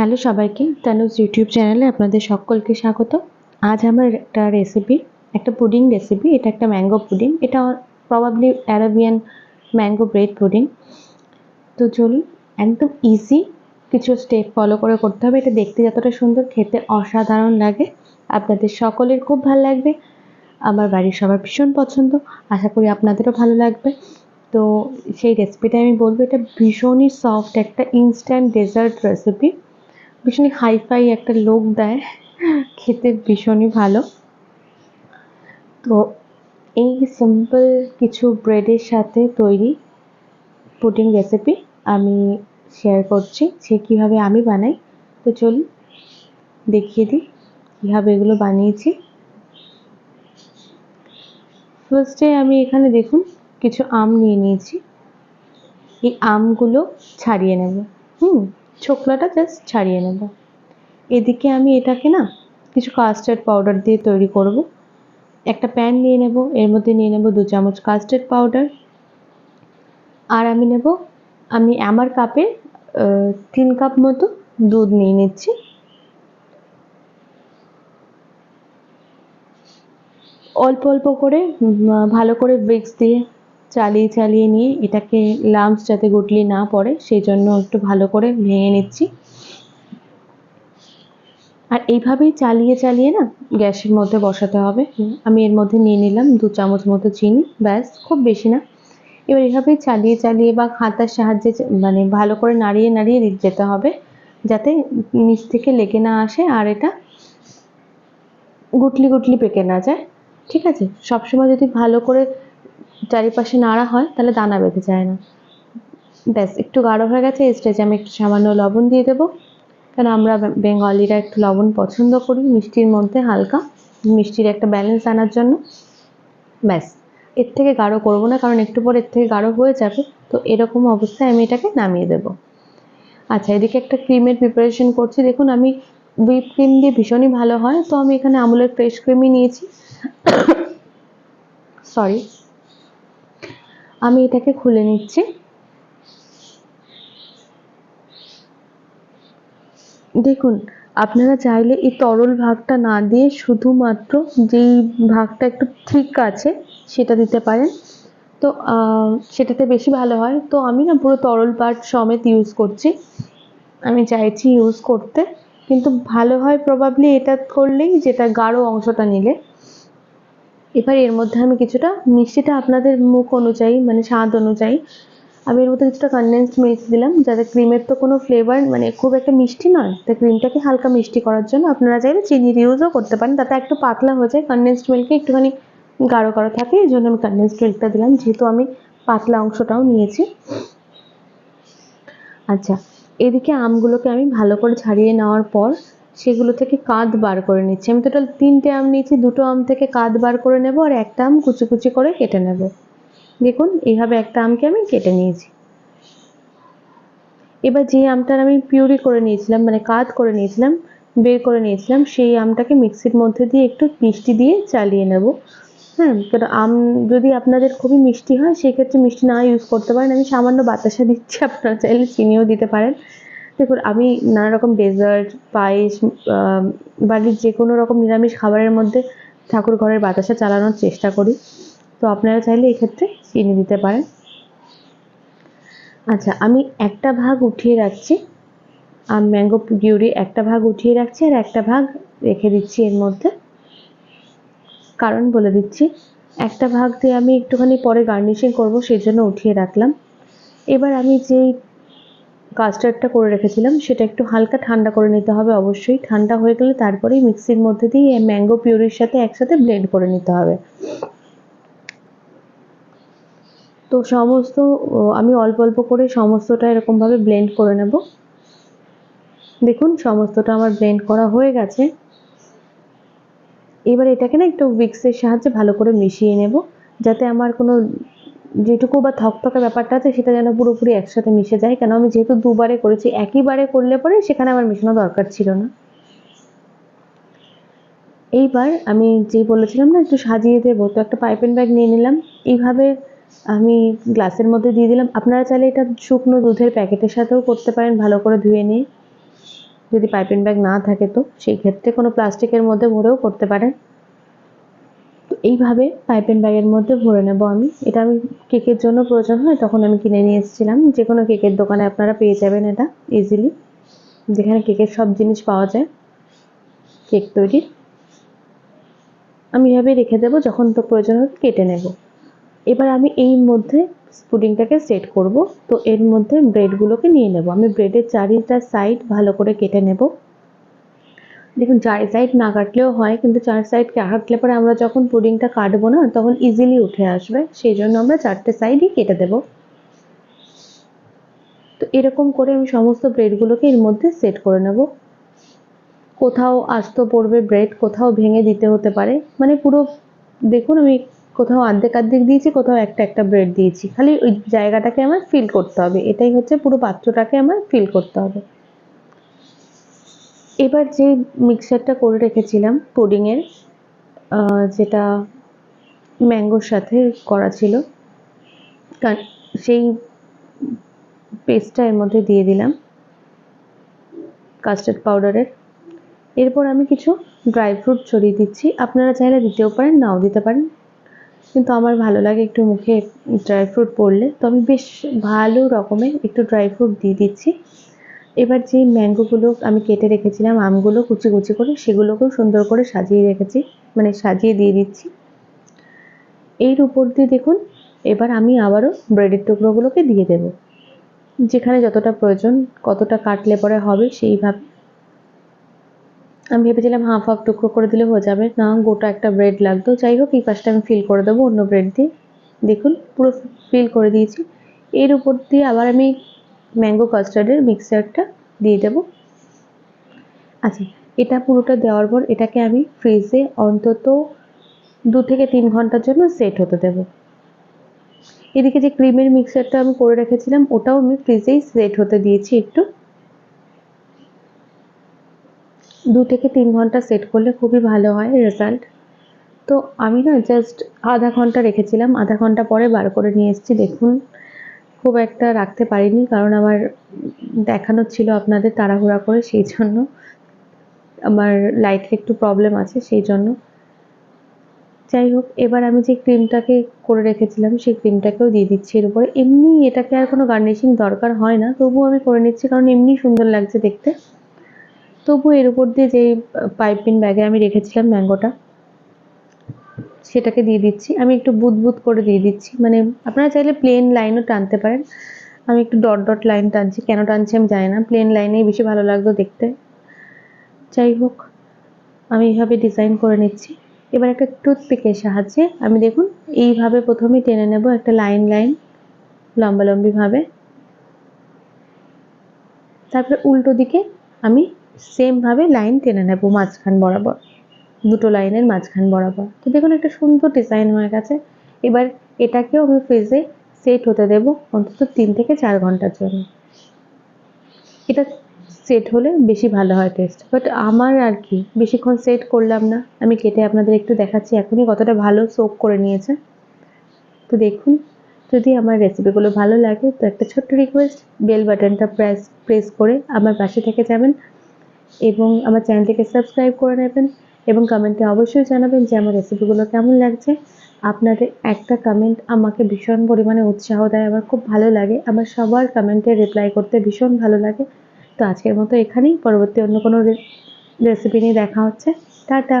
Hello সবাইকে, Tanuj YouTube চ্যানেলে আপনাদের সকলকে স্বাগত। আজ আমার একটা রেসিপি একটা পুডিং রেসিপি এটা একটা ম্যাঙ্গো পুডিং এটা probably Arabian mango bread pudding তো চলুন, একদম ইজি কিছু স্টেপ ফলো করে করতে হবে, এটা দেখতে যতটা সুন্দর, খেতে অসাধারণ লাগে। আপনাদের সকলের খুব ভালো লাগবে, আমার বাড়ির সবার ভীষণ পছন্দ, আশা করি আপনাদেরও ভালো লাগবে। তো সেই রেসিপিটা আমি বলব, এটা ভীষণই সফট একটা ইনস্ট্যান্ট ডেজার্ট রেসিপি ভীষণই হাইফাই একটা লোক দেয়। খেতে ভীষণই ভালো। তো এই সিম্পল কিছু ব্রেডের সাথে তৈরি পুডিং রেসিপি আমি শেয়ার করছি। সে কীভাবে আমি বানাই, তো চলুন দেখিয়ে দিই কীভাবে এগুলো বানিয়েছি। ফার্স্টে আমি এখানে দেখুন কিছু আম নিয়ে নিয়েছি। এই আমগুলো ছাড়িয়ে নেব। হুম? ছোকলাটা জাস্ট ছাড়িয়ে নেব। এদিকে আমি এটাকে না কিছু কাস্টার্ড পাউডার দিয়ে তৈরি করব। একটা প্যান নিয়ে নেব, এর মধ্যে নিয়ে নেব দু চামচ কাস্টার্ড পাউডার আর আমি নেব, আমি আমার কাপে তিন কাপ মতো দুধ নিয়ে নিচ্ছি। অল্প অল্প করে ভালো করে ব্রিক্স দিয়ে চালিয়ে চালিয়ে নিয়ে এটাকে লাম্পস যাতে গুটলি না পড়ে সেই জন্য একটু ভালো করে ভেঙে নিচ্ছি। আর এইভাবেই চালিয়ে চালিয়ে না গ্যাসের মধ্যে বসাতে হবে। আমি এর মধ্যে নিয়ে নিলাম দু চামচ মতো চিনি, ব্যাস, খুব বেশি না। এবার এইভাবেই চালিয়ে চালিয়ে বা খাতার সাহায্যে মানে ভালো করে নাড়িয়ে নাড়িয়ে যেতে হবে, যাতে নিচ থেকে লেগে না আসে আর এটা গুটলি গুটলি পেকে না যায়। ঠিক আছে? সবসময় যদি ভালো করে চারিপাশে নাড়া হয়, তাহলে দানা বেঁধে যায় না। ব্যাস, একটু গাঢ় হয়ে গেছে, এই স্টেজে আমি একটু সামান্য লবণ দিয়ে দেবো। কেন, আমরা বেঙ্গলিরা একটু লবণ পছন্দ করি, মিষ্টির মধ্যে হালকা, মিষ্টির একটা ব্যালেন্স আনার জন্য। ব্যাস, এর থেকে গাঢ় করব না, কারণ একটু পর এর থেকে গাঢ় হয়ে যাবে। তো এরকম অবস্থায় আমি এটাকে নামিয়ে দেব। আচ্ছা এদিকে একটা ক্রিমের প্রিপারেশন করছি। দেখুন, আমি হুইপ ক্রিম দিয়ে ভীষণই ভালো হয়। তো আমি এখানে আমুলের ফ্রেশ ক্রিমই নিয়েছি। সরি আমি এটাকে খুলে নিচ্ছি। দেখুন, আপনারা চাইলে এই তরল ভাগটা না দিয়ে শুধুমাত্র যেই ভাগটা একটু ঠিক আছে, সেটা দিতে পারেন। তো সেটাতে বেশি ভালো হয়। তো আমি না পুরো তরল পার্ট সমেত ইউজ করছি। আমি চাইছি ইউজ করতে। কিন্তু ভালো হয় প্রবাবলি এটা করলেই যেটা গাঢ় অংশটা নিলে। এবার এর মধ্যে আমি কিছুটা মিষ্টিটা আপনাদের মুখ অনুযায়ী মানে স্বাদ অনুযায়ী, আমি এর মধ্যে কিছুটা কনডেন্সড মিল্ক দিলাম, যাতে ক্রিমের তো কোনো ফ্লেভার মানে খুব একটা মিষ্টি নয় তাই ক্রিমটাকে হালকা মিষ্টি করার জন্য আপনারা চাইলে চিনির ইউজও করতে পারেন, তাতে একটু পাতলা হয়ে যায় কনডেন্সড মিল্কে একটুখানি গাঢ় গাঢ় থাকে, এই জন্য আমি কনডেন্সড মিল্কটা দিলাম, যেহেতু আমি পাতলা অংশটাও নিয়েছি। আচ্ছা এদিকে আমগুলোকে আমি ভালো করে ছাড়িয়ে নেওয়ার পর সেগুলো থেকে কাঁধ বার করে নিচ্ছি। আমি টোটাল তিনটে আম নিয়েছি, দুটো আম থেকে কাঁধ বার করে নেব আর একটা আম কুচি কুচি করে কেটে নেব। দেখুন, এইভাবে একটা আমকে আমি কেটে নিয়েছি। এবার যে আমটার আমি পিউরি করে নিয়েছিলাম মানে কাঁধ করে নিয়েছিলাম, বের করে নিয়েছিলাম, সেই আমটাকে মিক্সির মধ্যে দিয়ে একটু মিষ্টি দিয়ে চালিয়ে নেব। হ্যাঁ কারণ আম যদি আপনাদের খুবই মিষ্টি হয়, সেক্ষেত্রে মিষ্টি না ইউজ করতে পারেন। আমি সামান্য বাতাসা দিচ্ছি, আপনারা চাইলে চিনিও দিতে পারেন। দেখুন, আমি নানা রকম ডেজার্ট, পায়েস বাড়ির যে কোনো রকম নিরামিষ খাবারের মধ্যে ঠাকুর ঘরের বাতাসা চালানোর চেষ্টা করি। তো আপনারা চাইলে এক্ষেত্রে চিনি দিতে পারেন। আচ্ছা আমি একটা ভাগ উঠিয়ে রাখছি। আর ম্যাঙ্গো পিউরি একটা ভাগ উঠিয়ে রাখছি আর একটা ভাগ রেখে দিচ্ছি এর মধ্যে। কারণ বলে দিচ্ছি, একটা ভাগ দিয়ে আমি একটুখানি পরে গার্নিশিং করব সেই জন্য উঠিয়ে রাখলাম। এবার আমি যেই কাস্টার্ডটা করে রেখেছিলাম, সেটা একটু হালকা ঠান্ডা করে নিতে হবে অবশ্যই। ঠান্ডা হয়ে গেলে তারপরেই মিক্সির মধ্যে দিয়ে ম্যাঙ্গো পিউরির সাথে একসাথে ব্লেন্ড করে নিতে হবে। তো সমস্ত, আমি অল্প অল্প করে সমস্তটা এরকমভাবে ব্লেন্ড করে নেব। দেখুন, সমস্তটা আমার ব্লেন্ড করা হয়ে গেছে। এবার এটাকে না একটু উইক্সের সাহায্যে ভালো করে মিশিয়ে নেব, যাতে আমার কোনো যেটুকু বা থকথকে ব্যাপারটা আছে, সেটা যেন পুরোপুরি একসাথে মিশে যায়। কেন আমি যেহেতু দুবারে করেছি, একইবারে করলে পরে সেখানে আমার মেশানো দরকার ছিল না। এইবার আমি যে বলেছিলাম না, একটু সাজিয়ে দেবো। তো একটা পাইপেন ব্যাগ নিয়ে নিলাম। এইভাবে আমি গ্লাসের মধ্যে দিয়ে দিলাম। আপনারা চাইলে এটা শুকনো দুধের প্যাকেটের সাথেও করতে পারেন, ভালো করে ধুয়ে নিয়ে। যদি পাইপিং ব্যাগ না থাকে তো, সেই ক্ষেত্রে কোনো প্লাস্টিকের মধ্যে ভরেও করতে পারেন। এইভাবে পাইপিং ব্যাগের মধ্যে ভরে নেব আমি। এটা আমি কেকের জন্য প্রয়োজন হয়, তখন আমি কিনে নিয়ে এসেছিলাম। যে কোনো কেকের দোকানে আপনারা পেয়ে যাবেন এটা ইজিলি যেখানে কেকের সব জিনিস পাওয়া যায়, কেক তৈরির। আমি এভাবে রেখে দেবো, যখন তো প্রয়োজন হবে কেটে নেব। এবার আমি এই মধ্যে পুডিংটাকে সেট করব। তো এর মধ্যে ব্রেডগুলোকে নিয়ে নেব। আমি ব্রেডের চারিটা সাইড ভালো করে কেটে নেব। দেখুন চার সাইড না কাটলেও হয়, কিন্তু চার সাইড কাটলে পরে আমরা যখন পুডিংটা কাটবো না, তখন ইজিলি উঠে আসবে। সেই জন্য আমরা চারটে সাইডই কেটে দেব। তো এরকম করে আমি সমস্ত ব্রেডগুলোকে এর মধ্যে সেট করে নেব। কোথাও আস্ত পড়বে ব্রেড কোথাও ভেঙে দিতে হতে পারে। মানে পুরো, দেখুন, আমি কোথাও অর্ধেক অর্ধেক দিয়েছি, কোথাও একটা একটা ব্রেড দিয়েছি। খালি ওই জায়গাটাকে আমার ফিল করতে হবে। এটাই হচ্ছে পুরো পাত্রটাকে আমার ফিল করতে হবে। এবার যে মিক্সারটা করে রেখেছিলাম পুডিংয়ের যেটা ম্যাঙ্গোর সাথে করা ছিল সেই পেস্টটা এর মধ্যে দিয়ে দিলাম কাস্টার্ড পাউডারের এরপর আমি কিছু ড্রাই ফ্রুট ছড়িয়ে দিচ্ছি। আপনারা চাইলে দিতেও পারেন, নাও দিতে পারেন। কিন্তু আমার ভালো লাগে একটু মুখে ড্রাই ফ্রুট পড়লে। তো আমি বেশ ভালো রকমের একটু ড্রাই ফ্রুট দিয়ে দিচ্ছি। এবার যে ম্যাঙ্গোগুলো আমি কেটে রেখেছিলাম, আমগুলো কুচি কুচি করে সেগুলোকেও সুন্দর করে সাজিয়ে রেখেছি মানে সাজিয়ে দিয়ে দিচ্ছি। এর উপর দিয়ে দেখুন, এবার আমি আবারও ব্রেডের টুকরোগুলোকে দিয়ে দেব। যেখানে যতটা প্রয়োজন, কতটা কাটলে পরে হবে সেইভাবে আমি ভেবেছিলাম হাফ হাফ টুকরো করে দিলে হয়ে যাবে। না, গোটা একটা ব্রেড লাগতো। যাই হোক, এই পাশটা আমি ফিল করে দেবো অন্য ব্রেড দিয়ে। দেখুন, পুরো ফিল করে দিয়েছি। এর উপর দিয়ে আবার আমি ম্যাঙ্গো কাস্টার্ডের মিক্সারটা দিয়ে দেব। আচ্ছা এটা পুরোটা দেওয়ার পর এটাকে আমি ফ্রিজে অন্তত দু থেকে তিন ঘণ্টার জন্য সেট হতে দেব। এদিকে যে ক্রিমের মিক্সারটা আমি করে রেখেছিলাম, ওটাও আমি ফ্রিজেই সেট হতে দিয়েছি একটু। দু থেকে তিন ঘণ্টা সেট করলে খুবই ভালো হয় রেজাল্ট তো আমি না জাস্ট আধা ঘণ্টা রেখেছিলাম, আধা ঘণ্টা পরে বার করে নিয়ে এসেছি। দেখুন খুব একটা রাখতে পারিনি, কারণ আমার দেখানো ছিল আপনাদের তাড়াহুড়া করে, সেই জন্য আমার লাইটের একটু প্রবলেম আছে, সেই জন্য। যাই হোক, এবার আমি যে ক্রিমটাকে করে রেখেছিলাম, সেই ক্রিমটাকেও দিয়ে দিচ্ছি এর উপরে। এমনি এটাকে আর কোনো গার্নিশিং দরকার হয় না তবুও আমি করে নিচ্ছি, কারণ এমনি সুন্দর লাগছে দেখতে। তবু এর উপর দিয়ে যে পাইপিং ব্যাগে আমি রেখেছিলাম ম্যাঙ্গোটা সেটাকে দিয়ে দিচ্ছি। আমি একটু বুদ বুদ করে দিয়ে দিচ্ছি। মানে আপনারা চাইলে প্লেন লাইনও টানতে পারেন। আমি একটু ডট ডট লাইন টানছি। কেন টানছি আমি জানি না। প্লেন লাইনেই বেশি ভালো লাগতো দেখতে। যাই হোক, আমি এইভাবে ডিজাইন করে নিচ্ছি। এবার একটা টুথপিকের সাহায্যে আমি দেখুন, এইভাবে প্রথমে টেনে নেব একটা লাইন লাইন লম্বালম্বিভাবে তারপরে উল্টো দিকে আমি সেমভাবে লাইন টেনে নেব মাঝখান বরাবর। দুটো লাইনের মাঝখান বরাবর। তো দেখুন একটা সুন্দর ডিজাইন হয়ে গেছে। এবার এটাকেও আমি ফ্রিজে সেট হতে দেব অন্তত তিন থেকে চার ঘণ্টার জন্য। এটা সেট হলে বেশি ভালো হয় টেস্ট বাট আমার আর কি, বেশিক্ষণ সেট করলাম না। আমি কেটে আপনাদের একটু দেখাচ্ছি এখনই কতটা ভালো সোক করে নিয়েছে। তো দেখুন, যদি আমার রেসিপিগুলো ভালো লাগে তো একটা ছোট্ট রিকোয়েস্ট বেল বাটনটা প্রেস প্রেস করে আমার পাশে থেকে যাবেন এবং আমার চ্যানেলটিকে সাবস্ক্রাইব করে নেবেন। এবং কমেন্টে অবশ্যই জানাবেন যে আমার রেসিপিগুলো কেমন লাগছে। আপনাদের একটা কমেন্ট আমাকে ভীষণ পরিমাণে উৎসাহ দেয়, আমার খুব ভালো লাগে। আমার সবার কমেন্টে রিপ্লাই করতে ভীষণ ভালো লাগে। তো আজকের মতো এখানেই, পরবর্তী অন্য কোনো রেসিপি নিয়ে দেখা হচ্ছে। টাটা!